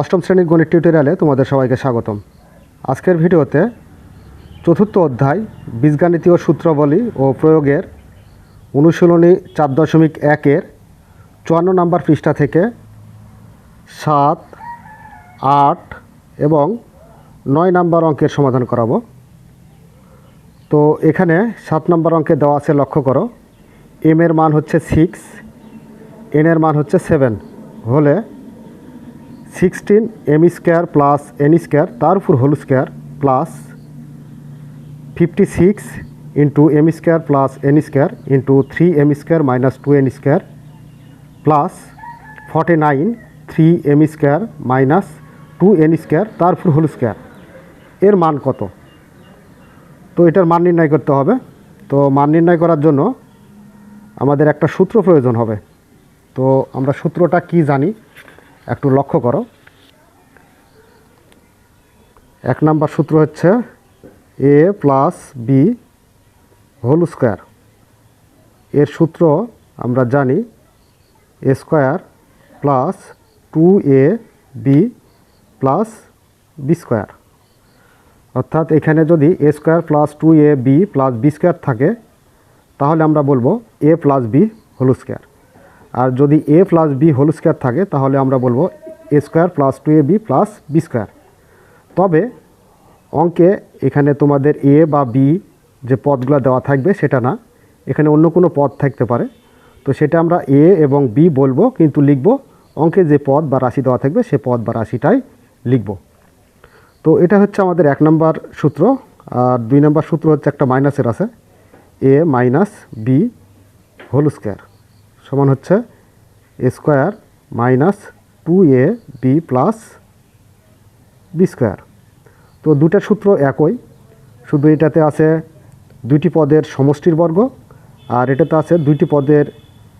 অষ্টম শ্রেণির গণিত টিউটোরিয়ালে তোমাদের সবাইকে স্বাগতম। আজকের ভিডিওতে চতুর্থ অধ্যায় বীজগাণিতীয় সূত্রাবলী ও প্রয়োগের অনুশীলনী চার দশমিক একের চুয়ান্ন নম্বর পৃষ্ঠা থেকে সাত, আট এবং নয় নাম্বার অঙ্কের সমাধান করাবো। তো এখানে সাত নম্বর অঙ্কে দেওয়া আছে লক্ষ্য করো। এম এর মান হচ্ছে সিক্স এন এর মান হচ্ছে সেভেন হলে sixteen M square plus N square তার উপর whole square plus fifty six into M square plus N square into three M square minus two N square plus forty nine three M square minus two N square তার উপর whole square. এর মান কত? তো এটার মান নির্ণয় করতে হবে। তো মান নির্ণয় করার জন্য আমাদের একটা সূত্র প্রয়োজন হবে। তো আমরা সূত্রটা কি জানি? একটু লক্ষ্য করো। এক নাম্বার সূত্র হচ্ছে A plus B whole square. এর সূত্র আমরা জানি A square plus two A B plus B square. অর্থাৎ এখানে যদি A square plus two A B plus B square থাকে, তাহলে আমরা বলব A plus B whole square. আর যদি A plus B whole square থাকে, তাহলে আমরা বলব A square plus two A B plus B square. তবে অঙ্কে এখানে তোমাদের এ বা বি যে পদগুলো দেওয়া থাকবে সেটা না। এখানে অন্য কোনো পদ থাকতে পারে। তো সেটা আমরা এ এবং বি বলব, কিন্তু লিখব অঙ্কে যে পদ বা রাশি দেওয়া থাকবে সে পদ বা রাশিটাই লিখব। তো এটা হচ্ছে আমাদের এক নম্বর সূত্র, আর দুই নম্বর সূত্র হচ্ছে একটা মাইনাসের আছে। A minus B whole square সমান হচ্ছে A square minus two A B plus B square. তো দুটার সূত্র একই। শুধু এটাতে আছে দুইটি পদের সমষ্টির বর্গ আর এটাতে আছে দুইটি পদের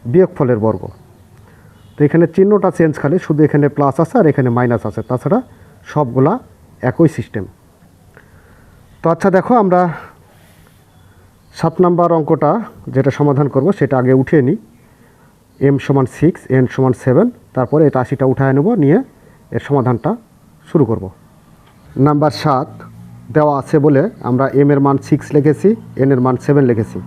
বিয়োগফলের বর্গ। তো এখানে চিহ্নটা চেঞ্জ খালি, শুধু এখানে প্লাস আছে আর এখানে মাইনাস আছে। তাছাড়া সবগুলা একই সিস্টেম তো আচ্ছা দেখো, আমরা সাত নাম্বার অঙ্কটা যেটা সমাধান করব, সেটা আগে উঠিয়ে নিই। এম সমান সিক্স এন সমান সেভেন তারপরে এটা আশিটা উঠায় নেব, নিয়ে এর সমাধানটা শুরু করব। নাম্বার সাত দেওয়া আছে বলে আমরা এম এর মান সিক্স লিখেছি এন এর মান সেভেন লিখেছি।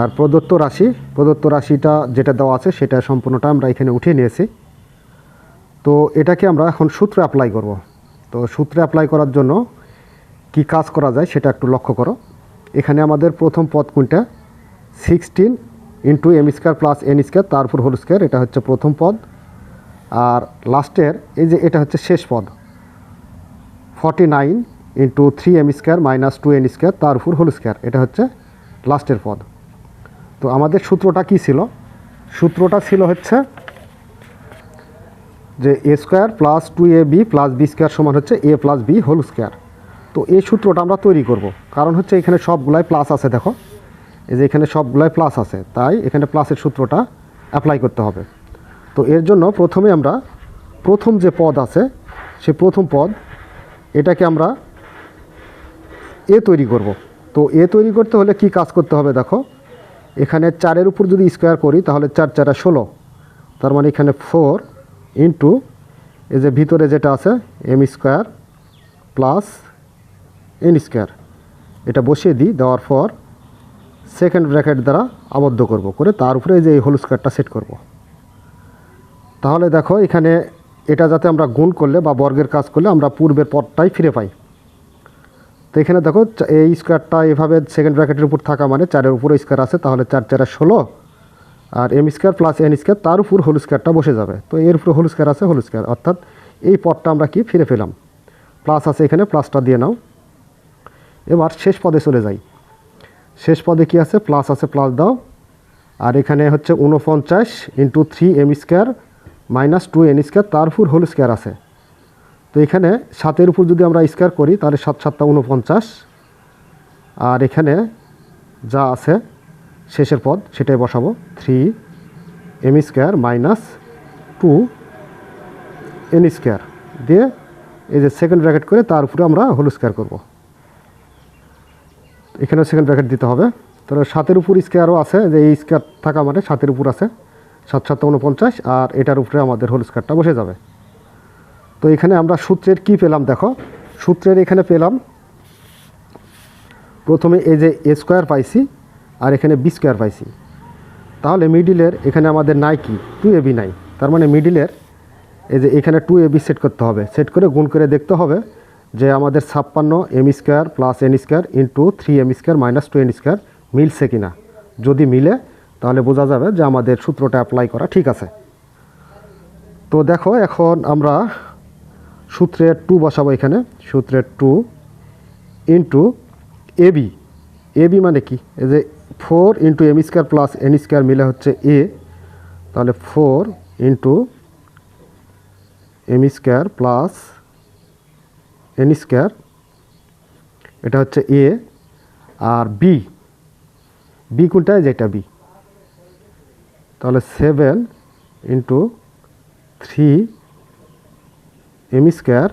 আর প্রদত্ত রাশি, প্রদত্ত রাশিটা যেটা দেওয়া আছে সেটা সম্পূর্ণটা আমরা এখানে উঠিয়ে নিয়েছি। তো এটাকে আমরা এখন সূত্রে অ্যাপ্লাই করব। তো সূত্রে অ্যাপ্লাই করার জন্য কি কাজ করা যায় সেটা একটু লক্ষ্য করো। এখানে আমাদের প্রথম পদ কোনটা? Sixteen into M square plus N square তারপর হোল স্কোয়ার এটা হচ্ছে প্রথম পদ। আর লাস্টের এই যে এটা হচ্ছে শেষ পদ। Forty nine into three M square minus two N square, তার উপর হোল স্কোয়ার। এটা হচ্ছে লাস্টের পদ। তো আমাদের সূত্রটা কি ছিল? সূত্রটা ছিল হচ্ছে যে A square plus two A B plus B square সমান হচ্ছে A plus B whole square. তো এই সূত্রটা আমরা তৈরি করব। কারণ হচ্ছে এখানে সবগুলাই প্লাস আছে, দেখো। এই যে এখানে সবগুলাই প্লাস আছে, তাই এখানে প্লাসের সূত্রটা অ্যাপ্লাই করতে হবে। তো এর জন্য প্রথমে আমরা প্রথম যে পদ আছে, সে প্রথম পদ এটাকে আমরা এ তৈরি করব। তো এ তৈরি করতে হলে কি কাজ করতে হবে দেখো, এখানে চারের উপর যদি স্কোয়ার করি তাহলে চার, চারা ষোলো। তার মানে এখানে ফোর ইন্টু এই যে ভিতরে যেটা আছে, M square plus N square, এটা বসিয়ে দিই, দেওয়ার পর সেকেন্ড ব্র্যাকেট দ্বারা আবদ্ধ করব, করে তার উপরে যে এই হোল স্কোয়ারটা সেট করব। তাহলে দেখো এখানে এটা যাতে আমরা গুণ করলে বা বর্গের কাজ করলে আমরা পূর্বের পদটাই ফিরে পাই। তো এখানে দেখো, এই স্কোয়ারটা এভাবে সেকেন্ড ব্র্যাকেটের উপর থাকা মানে চারের উপরে স্কোয়ার আছে, তাহলে চার চারে ষোলো, আর M square plus N square তার উপর হোল স্কোয়ারটা বসে যাবে। তো এর উপরে হোল স্কোয়ার আছে হোল স্কোয়ার অর্থাৎ এই পদটা আমরা কি ফিরে পেলাম। প্লাস আছে এখানে প্লাসটা দিয়ে নাও। এবার শেষ পদে চলে যাই। শেষ পদে কি আছে? প্লাস আছে প্লাস দাও। আর এখানে হচ্ছে উনপঞ্চাশ into three M square minus two N square, তার উপর হোল স্কোয়ার আছে। তো এখানে সাতের উপর যদি আমরা স্কোয়ার করি, তাহলে সাত সাতটা উনপঞ্চাশ আর এখানে যা আছে, শেষের পদ, সেটাই বসাবো। Three M square minus two N square. দিয়ে এই যে সেকেন্ড ব্র্যাকেট করে তার উপরে আমরা হোল স্কোয়ার করব। এখানে সেকেন্ড ব্র্যাকেট দিতে হবে। তাহলে সাতের উপর স্কোয়ারও আছে, যে এই স্কোয়ার থাকা মানে সাতের উপর আছে। সাত সাতটা উনপঞ্চাশ আর এটার উপরে আমাদের হোল স্কোয়ারটা বসে যাবে। তো এখানে আমরা সূত্রের কি পেলাম দেখো? সূত্রের এখানে পেলাম, প্রথমে এই যে এ স্কোয়ার পাইছি আর এখানে বি স্কোয়ার পাইছি। তাহলে মিডিলের এখানে আমাদের নাই কি? টু এ বি নাই। তার মানে মিডিলের এই যে এখানে টু এ বি সেট করতে হবে। সেট করে গুণ করে দেখতে হবে যে আমাদের ছাপ্পান্ন M square plus N square into three M square minus two N square মিলছে কিনা। যদি মিলে তাহলে বোঝা যাবে যে আমাদের সূত্রটা অ্যাপ্লাই করা ঠিক আছে। তো দেখো, এখন আমরা সূত্রের টু বসাবো এখানে। সূত্রের টু ইন্টু এবি এবি মানে কি? এই যে four into M square plus N square মিলে হচ্ছে এ তাহলে four into M square plus N square এটা হচ্ছে এ আর বি বি কোনটা? যেটা বি তাহলে seven into three M square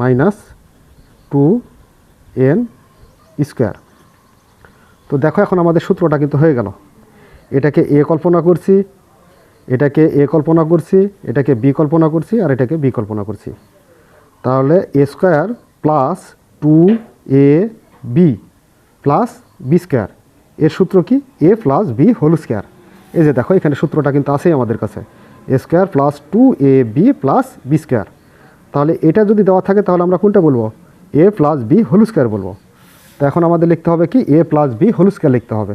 minus two N square তো দেখো এখন আমাদের সূত্রটা কিন্তু হয়ে গেল। এটাকে এ কল্পনা করছি, এটাকে এ কল্পনা করছি, এটাকে বি কল্পনা করছি, আর এটাকে বি কল্পনা করছি। তাহলে A square plus two A B plus B square এর সূত্র কি? A plus B whole square এই যে দেখো, এখানে সূত্রটা কিন্তু আছেই আমাদের কাছে। A square plus two A B plus B square তাহলে এটা যদি দেওয়া থাকে, তাহলে আমরা কোনটা বলব? A plus B whole square বলব। তো এখন আমাদের লিখতে হবে কি? A plus B whole square লিখতে হবে।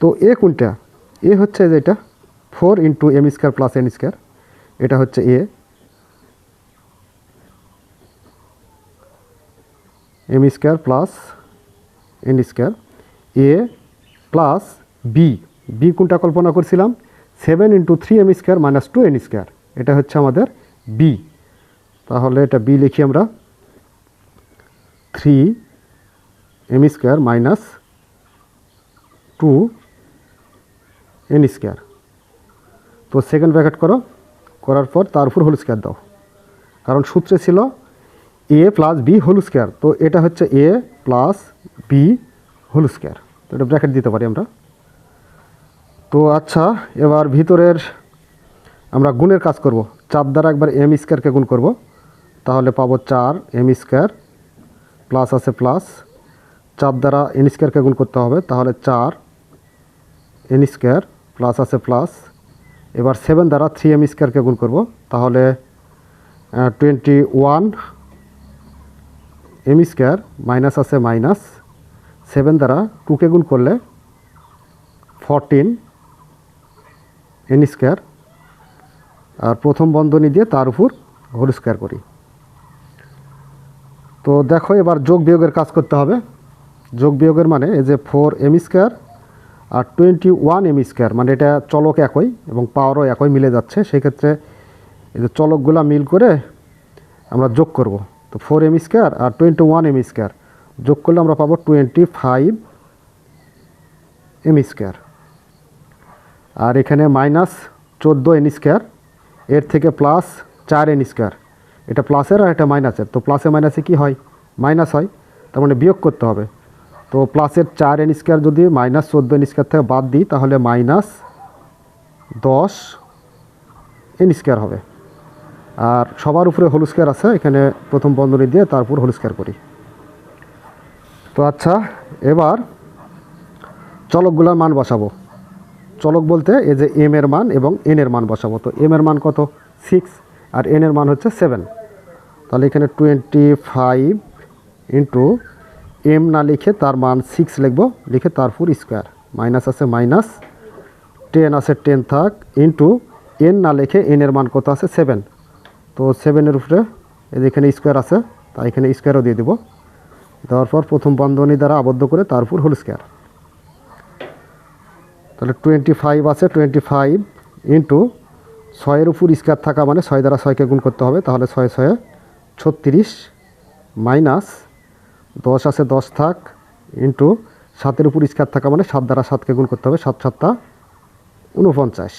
তো এ কোনটা? এ হচ্ছে যেটা four into M square plus N square এটা হচ্ছে A M square plus N square A plus B B কোনটা কল্পনা করছিলাম? Seven into three M square minus two N square. এটা হচ্ছে আমাদের বি তাহলে এটা বি লিখি আমরা। Three M square minus two N square. তো সেকেন্ড ব্র্যাকেট করো। করার পর তার উপর হোল স্কোয়ার দাও। কারণ সূত্রে ছিল A plus B whole square তো এটা হচ্ছে A plus B whole square তো এটা ব্র্যাকেট দিতে পারি আমরা। তো আচ্ছা এবার ভিতরের আমরা গুণের কাজ করব। চার দ্বারা একবার এম স্কোয়ারকে গুণ করব। তাহলে পাবো চার এম স্কোয়ার প্লাস আছে প্লাস চার দ্বারা এন স্কোয়ারকে গুণ করতে হবে, তাহলে চার এন স্কোয়ার প্লাস আছে প্লাস এবার সেভেন দ্বারা থ্রি এম স্কোয়ারকে গুণ করব, তাহলে twenty one M square minus আছে মাইনাস সেভেন দ্বারা টুকে গুণ করলে ফরটিন এন স্কোয়ার আর প্রথম বন্ধনী দিয়ে তার উপর হোল স্কোয়ার করি। তো দেখো এবার যোগ বিয়োগের কাজ করতে হবে। যোগ বিয়োগের মানে এই যে ফোর এম স্কোয়ার আর টোয়েন্টি ওয়ান এম স্কোয়ার মানে এটা চলক একই এবং পাওয়ারও একই মিলে যাচ্ছে। সেক্ষেত্রে এই যে চলকগুলা মিল করে আমরা যোগ করব। তো ফোর এম স্কোয়ার আর টোয়েন্টি ওয়ান এম স্কোয়ার যোগ করলে আমরা পাবো টোয়েন্টি ফাইভ এম স্কোয়ার আর এখানে মাইনাস চোদ্দ এন স্কোয়ার এর থেকে প্লাস চার এন স্কোয়ার এটা প্লাসের আর এটা মাইনাসের তো প্লাসে মাইনাসে কি হয়? মাইনাস হয়। তার মানে বিয়োগ করতে হবে। তো প্লাসের চার এন স্কোয়ার যদি মাইনাস চোদ্দ এন স্কোয়ার থেকে বাদ দিই, তাহলে মাইনাস দশ এন স্কোয়ার হবে। আর সবার উপরে হোল স্কোয়ার আছে। এখানে প্রথম বন্ধনী দিয়ে তারপর হোল স্কোয়ার করি। তো আচ্ছা এবার চলকগুলোর মান বসাবো। চলক বলতে এই যে এম এর মান এবং এন এর মান বসাবো। তো এম এর মান কত? সিক্স আর এন এর মান হচ্ছে সেভেন তাহলে এখানে টোয়েন্টি ফাইভ ইন্টু এম না লিখে তার মান সিক্স লিখব, লিখে তারপর স্কোয়ার মাইনাস আছে মাইনাস টেন আছে টেন থাক ইন্টু এন না লিখে এন এর মান কত আছে? সেভেন তো সেভেনের উপরে এই যে এখানে স্কোয়ার আছে, তাই এখানে স্কোয়ারও দিয়ে দেবো। দেওয়ার পর প্রথম বন্ধনী দ্বারা আবদ্ধ করে তারপর হোল স্কোয়ার তাহলে টোয়েন্টি ফাইভ আছে টোয়েন্টি ফাইভ ইন্টু ছয়ের উপর স্কোয়ার থাকা মানে ছয় দ্বারা ছয়কে গুণ করতে হবে, তাহলে ছয় ছয়ে ছত্রিশ মাইনাস দশ আছে, দশ থাক ইন্টু সাতের উপর স্কোয়ার থাকা মানে সাত দ্বারা সাতকে গুণ করতে হবে, সাত সাতটা উনপঞ্চাশ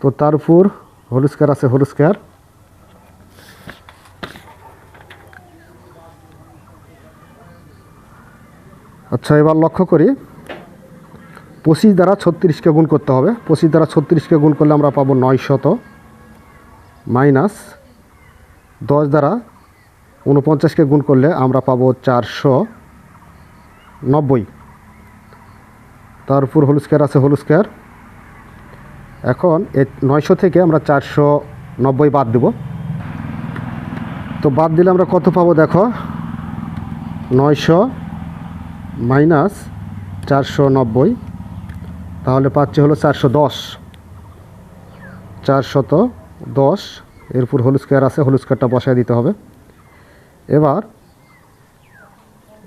তো তার উপর হোল স্কোয়ার আছে হোল স্কোয়ার আচ্ছা এবার লক্ষ্য করি। পঁচিশ দ্বারা ছত্রিশকে গুণ করতে হবে। পঁচিশ দ্বারা ছত্রিশকে গুণ করলে আমরা পাবো নয় শত মাইনাস দশ দ্বারা উনপঞ্চাশকে গুণ করলে আমরা পাবো চারশো নব্বই। তার উপর হোল স্কোয়ার আছে হোল স্কোয়ার এখন এ নয়শো থেকে আমরা চারশো নব্বই বাদ দেব। তো বাদ দিলে আমরা কত পাবো দেখো? নয়শো মাইনাস চারশো নব্বই। তাহলে পাচ্ছি হলো চারশো দশ। চারশত দশ, এরপর হোল স্কোয়ার আছে হলুদ স্কোয়ারটা বসায় দিতে হবে। এবার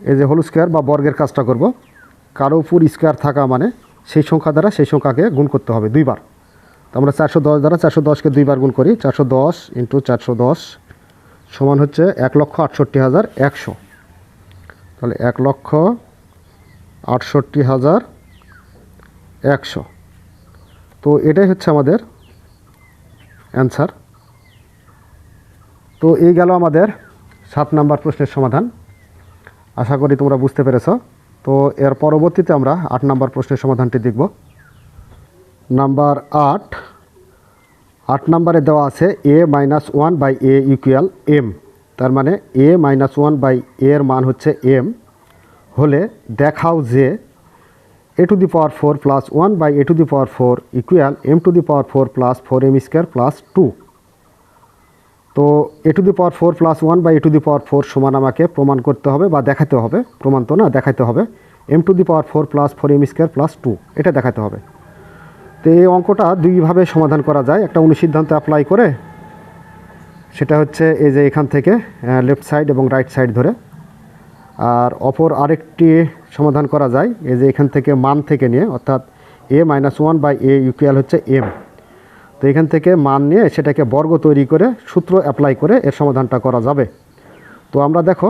এই যে হোল স্কোয়ার বা বর্গের কাজটা করব, কারও উপর স্কোয়ার থাকা মানে সেই সংখ্যা দ্বারা সেই সংখ্যাকে গুণ করতে হবে দুইবার। তো আমরা চারশো দশ দ্বারা চারশো দশকে দুইবার গুণ করি, চারশো দশ ইন্টু চারশো দশ সমান হচ্ছে এক লক্ষ আটষট্টি হাজার একশো। তাহলে এক লক্ষ আটষট্টি হাজার একশো। তো এটাই হচ্ছে আমাদের অ্যান্সার তো এই গেল আমাদের সাত নাম্বার প্রশ্নের সমাধান। আশা করি তোমরা বুঝতে পেরেছ। তো এর পরবর্তীতে আমরা আট নাম্বার প্রশ্নের সমাধানটি দেখব। নাম্বার আট। আট নাম্বারে দেওয়া আছে A minus one by A equal M তার মানে এ মাইনাস ওয়ান বাই এর মান হচ্ছে এম হলে দেখাও যে A to the power four plus one by A to the power four equal M to the power four plus four M square plus two তো A to the power four plus one by A to the power four সমান আমাকে প্রমাণ করতে হবে বা দেখাতে হবে। প্রমাণ তো না দেখাতে হবে। M to the power four plus four M square plus two এটা দেখাতে হবে। তো এই অঙ্কটা দুইভাবে সমাধান করা যায়। একটা অনুসিদ্ধান্ত অ্যাপ্লাই করে, সেটা হচ্ছে এই যে এখান থেকে লেফট সাইড এবং রাইট সাইড ধরে। আর অপর আরেকটি সমাধান করা যায়। এই যে এখান থেকে মান থেকে নিয়ে, অর্থাৎ A minus one by A equal হচ্ছে এম তো এখান থেকে মান নিয়ে সেটাকে বর্গ তৈরি করে, সূত্র অ্যাপ্লাই করে এর সমাধানটা করা যাবে। তো আমরা দেখো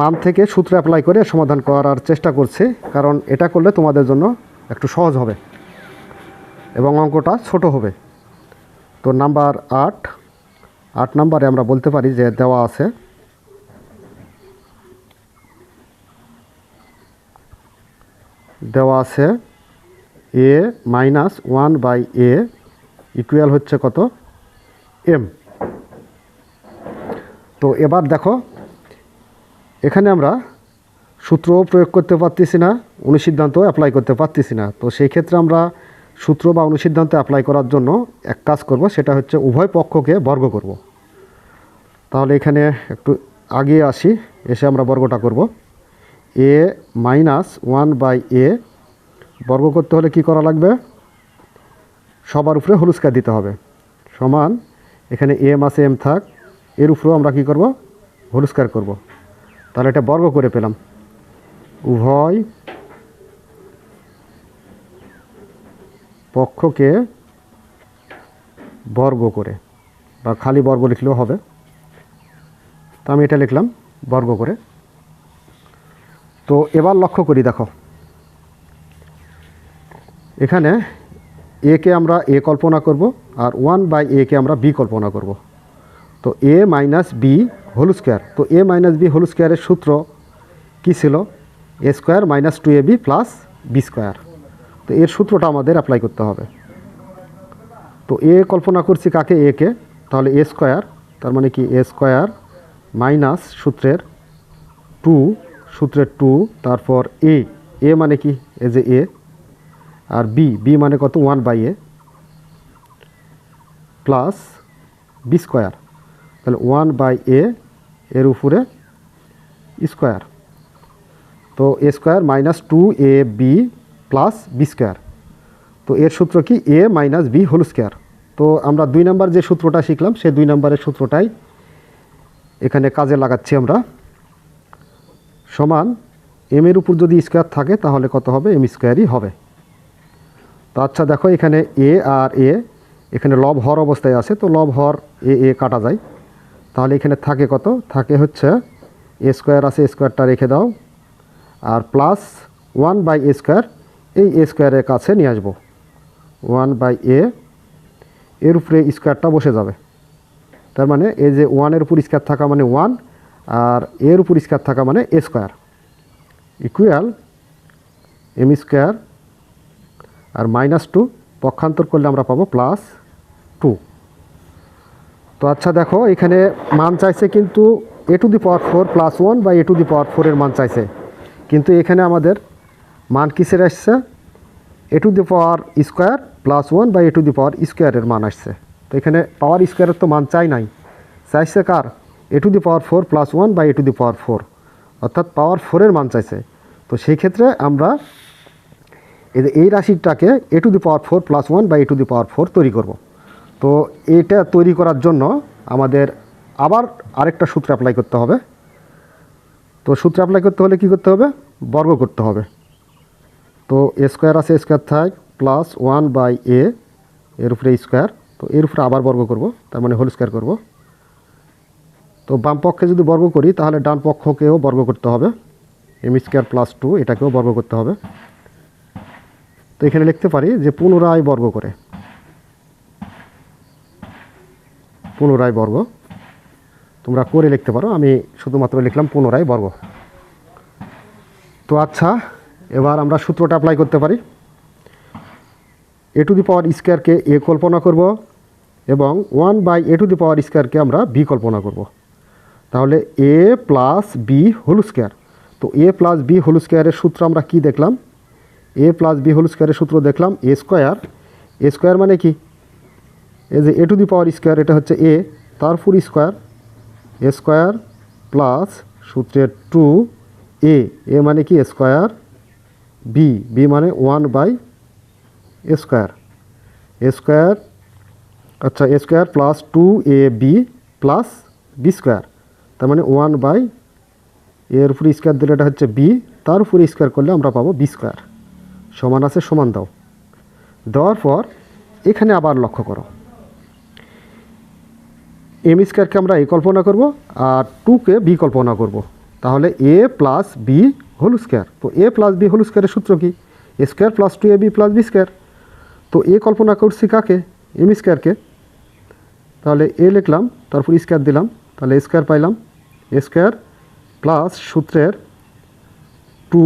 মান থেকে সূত্র অ্যাপ্লাই করে সমাধান করার চেষ্টা করছি, কারণ এটা করলে তোমাদের জন্য একটু সহজ হবে এবং অঙ্কটা ছোট হবে। তো নাম্বার আট আট নাম্বারে আমরা বলতে পারি যে দেওয়া আছে। দেওয়া আছে A minus one by A equal হচ্ছে কত? এম তো এবার দেখো, এখানে আমরা সূত্রও প্রয়োগ করতে পারতেছি না অনুসিদ্ধান্ত অ্যাপ্লাই করতে পারতেছি না। তো সেই ক্ষেত্রে আমরা সূত্র বা অনুসিদ্ধান্ত অ্যাপ্লাই করার জন্য এক কাজ করব, সেটা হচ্ছে উভয় পক্ষকে বর্গ করব। তাহলে এখানে একটু আগিয়ে আসি, এসে আমরা বর্গটা করব। A minus one by A বর্গ করতে হলে কি করা লাগবে? সবার উপরে হলুস্কার দিতে হবে। সমান এখানে এম আছে, এম থাক, এর উপরেও আমরা কি করব? হলুস্কার করব। তাহলে এটা বর্গ করে পেলাম। উভয় পক্ষকে বর্গ করে, বা খালি বর্গ লিখলেও হবে। তো আমি এটা লিখলাম, বর্গ করে। তো এবার লক্ষ্য করি, দেখো। এখানে এ কে আমরা এ কল্পনা করব আর ওয়ান বাই এ কে আমরা বি কল্পনা করব। তো A minus B whole square তো এ মাইনাস বি হোল স্কোয়ারের সূত্র কী ছিল? A square minus two A B plus B square তো এর সূত্রটা আমাদের অ্যাপ্লাই করতে হবে। তো এ কল্পনা করছি কাকে? এ কে। তাহলে এ স্কোয়ার তার মানে কি? এ স্কোয়ার মাইনাস সূত্রের টু সূত্রের টু, তারপর এ। এ মানে কি? এ যে এ। আর বি বি মানে কত? One by A. Plus B square. তাহলে ওয়ান বাই এ, এর উপরে স্কোয়ার। তো A square minus two A B plus B square. তো এর সূত্র কি? A minus B whole square. তো আমরা দুই নাম্বার যে সূত্রটা শিখলাম, সেই দুই নাম্বারের সূত্রটাই এখানে কাজে লাগাচ্ছি আমরা। সমান এম এর উপর যদি স্কোয়ার থাকে, তাহলে কত হবে? এম স্কোয়ারই হবে। তো আচ্ছা দেখো এখানে এ আর এ এখানে লব হর অবস্থায় আছে, তো লব হর এ এ কাটা যায়। তাহলে এখানে থাকে কত? থাকে হচ্ছে এ স্কোয়ার আছে স্কোয়ারটা রেখে দাও। আর plus one by A square এই এ স্কোয়ারের কাছে নিয়ে আসব। ওয়ান বাই এ এর উপরে স্কোয়ারটা বসে যাবে। তার মানে এই যে ওয়ানের উপর স্কোয়ার থাকা মানে ওয়ান আর এর উপর স্কোয়ার থাকা মানে A square equal M square R minus two পক্ষান্তর করলে আমরা পাবো প্লাস টু তো আচ্ছা দেখো, এখানে মান চাইছে কিন্তু A to the power four plus one by A to দি পাওয়ার ফোরের মান চাইছে। কিন্তু এখানে আমাদের মান কিসের আসছে? A to the power square plus one by A to দি পাওয়ার স্কোয়ারের মান আসছে। তো এখানে পাওয়ার স্কোয়ারের তো মান চাই নাই। চাইছে কার? A to the power four plus one by A to the power four অর্থাৎ পাওয়ার ফোরের মান চাইছে। তো সেই ক্ষেত্রে আমরা এই রাশিটাকে A to the power four plus one by A to the power four তৈরি করব। তো এটা তৈরি করার জন্য আমাদের আবার আরেকটা সূত্র অ্যাপ্লাই করতে হবে। তো সূত্র অ্যাপ্লাই করতে হলে কি করতে হবে? বর্গ করতে হবে। তো এ স্কোয়ার আছে স্কোয়ার থাক প্লাস ওয়ান বাই এ এর উপরে স্কোয়ার তো এর উপরে আবার বর্গ করব, তার মানে হোল স্কোয়ার করব। তো বাম পক্ষে যদি বর্গ করি, তাহলে ডান পক্ষকেও বর্গ করতে হবে। এম স্কোয়ার প্লাস টু, এটাকেও বর্গ করতে হবে। তো এখানে লিখতে পারি যে পুনরায় বর্গ করে। পুনরায় বর্গ। তোমরা করে লিখতে পারো, আমি শুধুমাত্র লিখলাম পুনরায় বর্গ। তো আচ্ছা এবার আমরা সূত্রটা অ্যাপ্লাই করতে পারি। এ টু দি পাওয়ার স্কোয়ারকে এ কল্পনা করব এবং one by A to the power স্কোয়ারকে আমরা বি কল্পনা করব। তাহলে A plus B whole square তো এ প্লাস বি হোল স্কোয়ারের সূত্র আমরা কি দেখলাম? এ প্লাস বি হোল স্কোয়ারের সূত্র দেখলাম এ স্কোয়ার এ স্কোয়ার মানে কি? এ যে এ টু দি পাওয়ার স্কোয়ার এটা হচ্ছে এ তার full square A square plus সূত্রের টু এ এ মানে কি? স্কোয়ার বি বি মানে one by A square A square আচ্ছা square plus two A B plus B square তার মানে ওয়ান বাই এর উপরে স্কোয়ার দিলে এটা হচ্ছে বি, তার উপরে স্কোয়ার করলে আমরা পাবো বি স্কোয়ার। সমান আছে, সমান দাও। দেওয়ার পর এখানে আবার লক্ষ্য করো। এম স্কোয়ারকে আমরা এ কল্পনা করব আর টুকে বি কল্পনা করব। তাহলে A plus B whole square তো এ প্লাস বি হোল স্কোয়ারের সূত্র কি? A square plus two A B plus B square তো এ কল্পনা করছি কাকে? এম স্কোয়ারকে তাহলে এ লিখলাম, তারপর স্কোয়ার দিলাম, তাহলে স্কোয়ার পাইলাম। স্কোয়ার প্লাস সূত্রের টু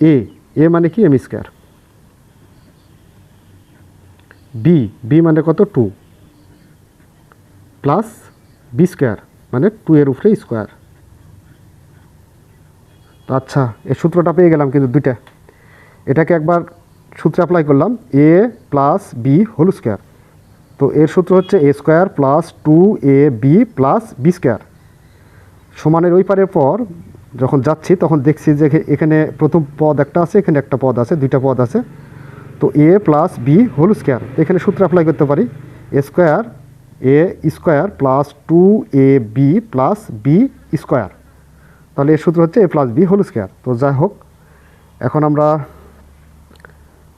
এ এ মানে কি? M square. বি বি মানে কত? টু। প্লাস বি স্কোয়ার মানে টু এর উপরে স্কোয়ার। তো আচ্ছা এই সূত্রটা পেয়ে গেলাম কিন্তু দুইটা। এটাকে একবার সূত্রে অ্যাপ্লাই করলাম, A plus B whole square. তো এর সূত্র হচ্ছে A square plus two A B plus B square. সমানের ওই পারের পর যখন যাচ্ছি, তখন দেখছি যে এখানে প্রথম পদ একটা আছে, এখানে একটা পদ আছে, দুইটা পদ আছে। তো A plus B whole square এখানে সূত্র অ্যাপ্লাই করতে পারি। A square A square plus two A B plus B square তাহলে এর সূত্র হচ্ছে A plus B whole square তো যাই হোক, এখন আমরা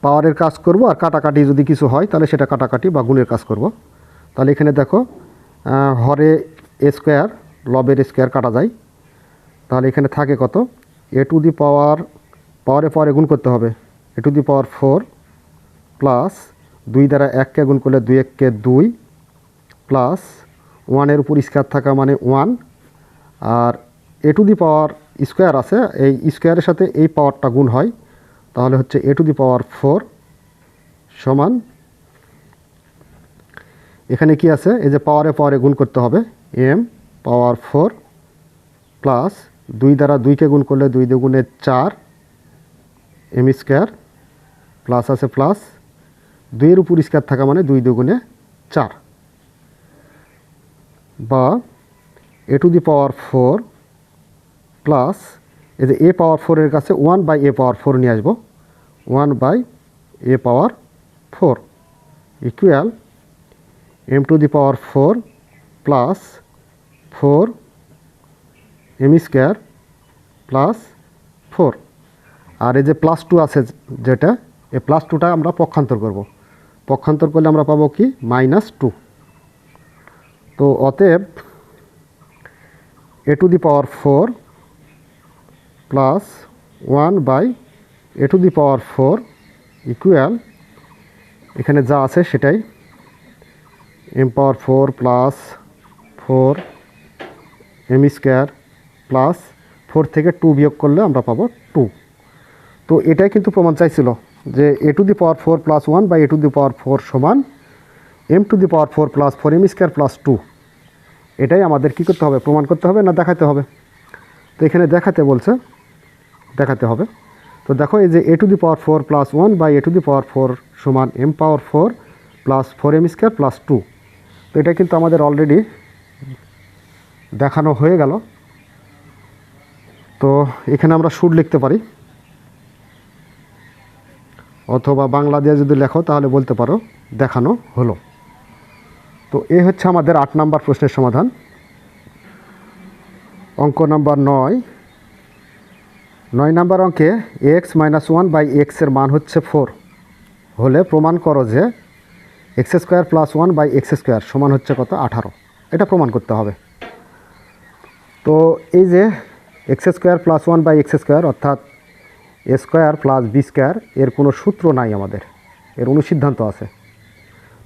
পাওয়ারের কাজ করব আর কাটাকাটি যদি কিছু হয়, তাহলে সেটা কাটাকাটি বা গুণের কাজ করব। তাহলে এখানে দেখো হরে এ স্কোয়ার লবের স্কোয়ার কাটা যায়। তাহলে এখানে থাকে কত? এ টু দি পাওয়ার পাওয়ারে পাওয়ারে গুণ করতে হবে। A to the power four plus দুই দ্বারা এককে গুণ করলে দুই এককে দুই প্লাস ওয়ানের উপর স্কোয়ার থাকা মানে one R A to the power square আছে, এই স্কোয়ারের সাথে এই পাওয়ারটা গুণ হয়। তাহলে হচ্ছে এ টু দি পাওয়ার ফোর সমান, এখানে কি আছে? এই যে পাওয়ারে পাওয়ারে গুণ করতে হবে এম পাওয়ার ফোর প্লাস দুই দ্বারা দুইকে গুণ করলে দুই দুগুণে চার এম স্কোয়ার প্লাস আছে প্লাস দুইয়ের উপর স্কোয়ার থাকা মানে দুই দুগুণে চার। বা A to the power four plus এই যে এ পাওয়ার ফোরের কাছে one by A power four নিয়ে আসব। One by A power four equal M to the power four plus four M square plus four. আর এই যে প্লাস টু আছে যেটা, এই প্লাস টুটা আমরা পক্ষান্তর করব। পক্ষান্তর করলে আমরা পাবো কি? Minus two. তো অতএব A to the power four plus one by A to the power four equal, এখানে যা আছে সেটাই। M power four plus four M square plus four থেকে টু বিয়োগ করলে আমরা পাবো টু তো এটাই কিন্তু প্রমাণ চাইছিল যে a to the power four plus one by a to the power four সমান m to the power four plus four m square plus two এটাই আমাদের কী করতে হবে? প্রমাণ করতে হবে না দেখাতে হবে? তো এখানে দেখাতে বলছে, দেখাতে হবে। তো দেখো এই যে a to the power four plus one by a to the power four সমান m power four plus four m square plus two তো এটা কিন্তু আমাদের অলরেডি দেখানো হয়ে গেল। তো এখানে আমরা সুর লিখতে পারি। অথবা বাংলা দিয়ে যদি লেখো তাহলে বলতে পারো, দেখানো হলো। তো এ হচ্ছে আমাদের আট নাম্বার প্রশ্নের সমাধান। অঙ্ক নাম্বার নয়। নয় নাম্বার অঙ্কে এক্স মাইনাস ওয়ান বাই এক্সের মান হচ্ছে ফোর হলে প্রমাণ করো যে x square plus one by x square সমান হচ্ছে কত? আঠারো। এটা প্রমাণ করতে হবে। তো এই যে x square plus one by x square অর্থাৎ a square plus b square, এর কোনো সূত্র নাই আমাদের। এর অনুসিদ্ধান্ত আছে।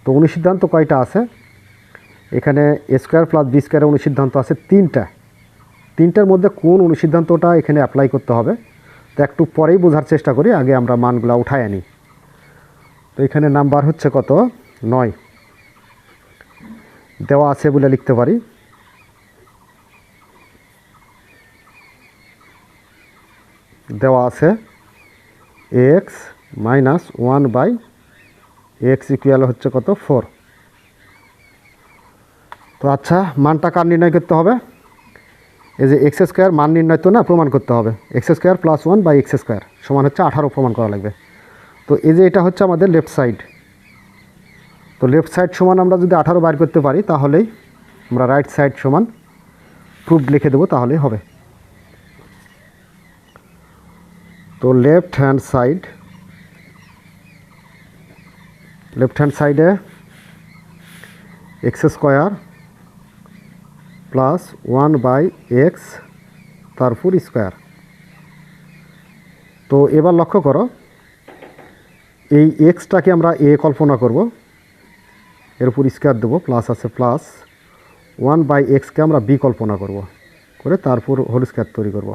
তো অনুসিদ্ধান্ত কয়টা আছে? এখানে এ স্কোয়ার প্লাস বি স্কোয়ারের অনুসিদ্ধান্ত আছে তিনটা। তিনটার মধ্যে কোন অনুসিদ্ধান্তটা এখানে অ্যাপ্লাই করতে হবে? তো একটু পরেই বোঝার চেষ্টা করি, আগে আমরা মানগুলো উঠায় আনি। তো এখানে নাম্বার হচ্ছে কত? নয়। দেওয়া আছে বলে লিখতে পারি। দেওয়া আছে x minus one by x equal হচ্ছে কত? ফোর তো আচ্ছা মানটা কার নির্ণয় করতে হবে? এই যে এক্স স্কোয়ার মান নির্ণয় তো না, প্রমাণ করতে হবে। X square plus one by x square সমান হচ্ছে আঠারো, প্রমাণ করা লাগবে। তো এই যে এটা হচ্ছে আমাদের লেফট সাইড তো লেফট সাইড সমান আমরা যদি আঠারো বার করতে পারি, তাহলেই আমরা রাইট সাইড সমান প্রুফ লিখে দেবো, তাহলেই হবে। তো left hand side left hand সাইডে x square plus one by x তারপর স্কোয়ার তো এবার লক্ষ্য করো, এই এক্সটাকে আমরা এ কল্পনা করব, এর উপর স্কোয়ার দেবো প্লাস আছে প্লাস ওয়ান বাই এক্সকে আমরা বি কল্পনা করব, করে তারপর হোল স্কোয়ার তৈরি করব।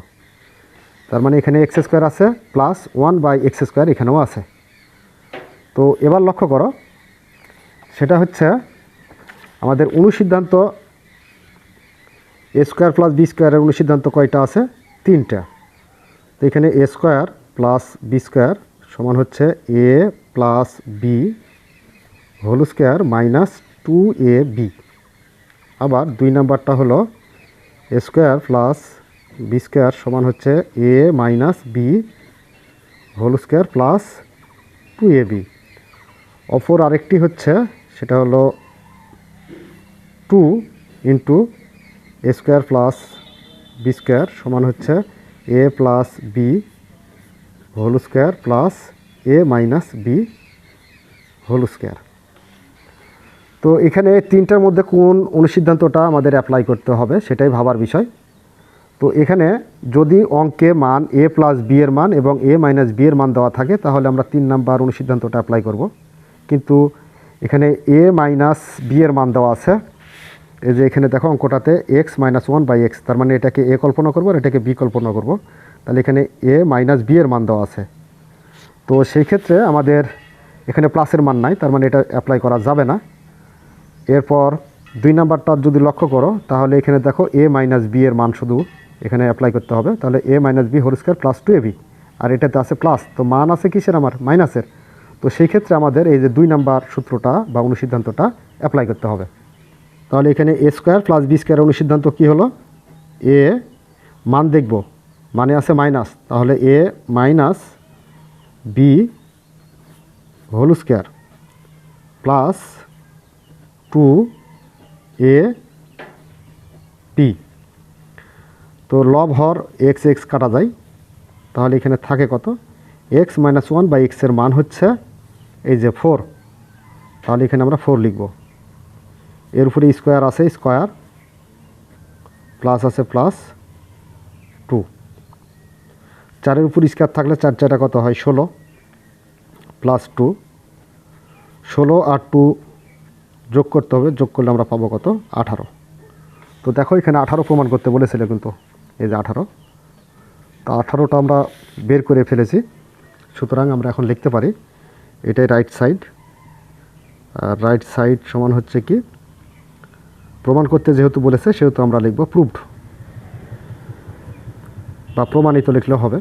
তার মানে এখানে এক্স স্কোয়ার আছে plus one by x square এখানেও আছে। তো এবার লক্ষ্য করো, সেটা হচ্ছে আমাদের অনুসিদ্ধান্ত এ স্কোয়ার প্লাস বি স্কোয়ারের অনুসিদ্ধান্ত কয়টা আছে? তিনটা। তো এখানে a square plus b square সমান হচ্ছে a plus b whole square minus two a b আবার দুই নাম্বারটা হলো a square plus b square সমান হচ্ছে a minus b whole square plus two a b অপর আরেকটি হচ্ছে, সেটা হলো two into a square plus b square সমান হচ্ছে a plus b whole square plus a minus b whole square তো এখানে তিনটার মধ্যে কোন অনুসিদ্ধান্তটা আমাদের অ্যাপ্লাই করতে হবে, সেটাই ভাবার বিষয়। তো এখানে যদি অঙ্কে মান এ প্লাস বি এর মান এবং এ মাইনাস বি এর মান দেওয়া থাকে, তাহলে আমরা তিন নাম্বার অনুসিদ্ধান্তটা অ্যাপ্লাই করব। কিন্তু এখানে এ মাইনাস বি এর মান দেওয়া আছে। এই যে এখানে দেখো অঙ্কটাতে x minus one by x তার মানে এটাকে এ কল্পনা করব আর এটাকে বি কল্পনা করব। তাহলে এখানে এ মাইনাস বি এর মান দেওয়া আছে। তো সেই ক্ষেত্রে আমাদের এখানে প্লাসের মান নাই, তার মানে এটা অ্যাপ্লাই করা যাবে না। এরপর দুই নাম্বারটা যদি লক্ষ্য করো, তাহলে এখানে দেখো এ মাইনাস বি এর মান শুধু এখানে অ্যাপ্লাই করতে হবে, তাহলে a minus b whole square plus two a আর এটাতে আছে প্লাস তো মান আছে কিসের আমার? মাইনাসের তো সেই ক্ষেত্রে আমাদের এই যে দুই নাম্বার সূত্রটা বা অনুসিদ্ধান্তটা অ্যাপ্লাই করতে হবে। তাহলে এখানে a square plus b square অনুসিদ্ধান্ত কী হলো? এ মান দেখব। মানে আছে মাইনাস তাহলে a minus b whole square plus two a p তো লব হর এক্স এক্স কাটা যায়। তাহলে এখানে থাকে কত? এক্স মাইনাস ওয়ান বাই এক্সের মান হচ্ছে এই যে ফোর তাহলে এখানে আমরা ফোর লিখব। এর উপরে স্কোয়ার আছে স্কোয়ার প্লাস আছে প্লাস টু চারের উপর স্কোয়ার থাকলে চার চারটা কত হয়? ষোলো প্লাস টু ষোলো আর টু যোগ করতে হবে। যোগ করলে আমরা পাবো কত? আঠারো। তো দেখো এখানে আঠারো প্রমাণ করতে বলেছিল কিন্তু। এই যে আঠারো। তো আঠারোটা আমরা বের করে ফেলেছি। সুতরাং আমরা এখন লিখতে পারি, এটাই রাইট সাইড আর রাইট সাইড সমান হচ্ছে কি? প্রমাণ করতে যেহেতু বলেছে, সেহেতু আমরা লিখব প্রুভড বা প্রমাণিত লিখলেও হবে।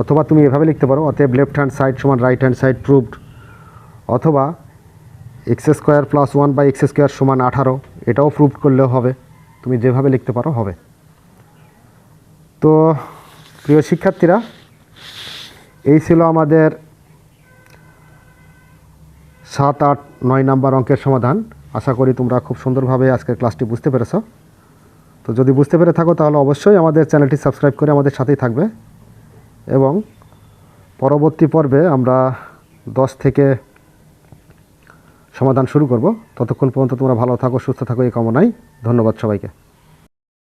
অথবা তুমি এভাবে লিখতে পারো, অতএব লেফট হ্যান্ড সাইড সমান রাইট হ্যান্ড সাইড প্রুভড অথবা x square plus one by x square সমান আঠারো, এটাও প্রুভ করলেও হবে। তুমি যেভাবে লিখতে পারো, হবে। তো, প্রিয় শিক্ষার্থীরা, এই ছিল আমাদের সাত, আট, নয় নাম্বার অঙ্কের সমাধান। আশা করি তোমরা খুব সুন্দরভাবে আজকের ক্লাসটি বুঝতে পেরেছ। তো যদি বুঝতে পেরে থাকো, তাহলে অবশ্যই আমাদের চ্যানেলটি সাবস্ক্রাইব করে আমাদের সাথেই থাকবে। এবং পরবর্তী পর্বে আমরা দশ থেকে সমাধান শুরু করব। ততক্ষণ পর্যন্ত তোমরা ভালো থাকো, সুস্থ থাকো, এই কামনাই। ধন্যবাদ সবাইকে।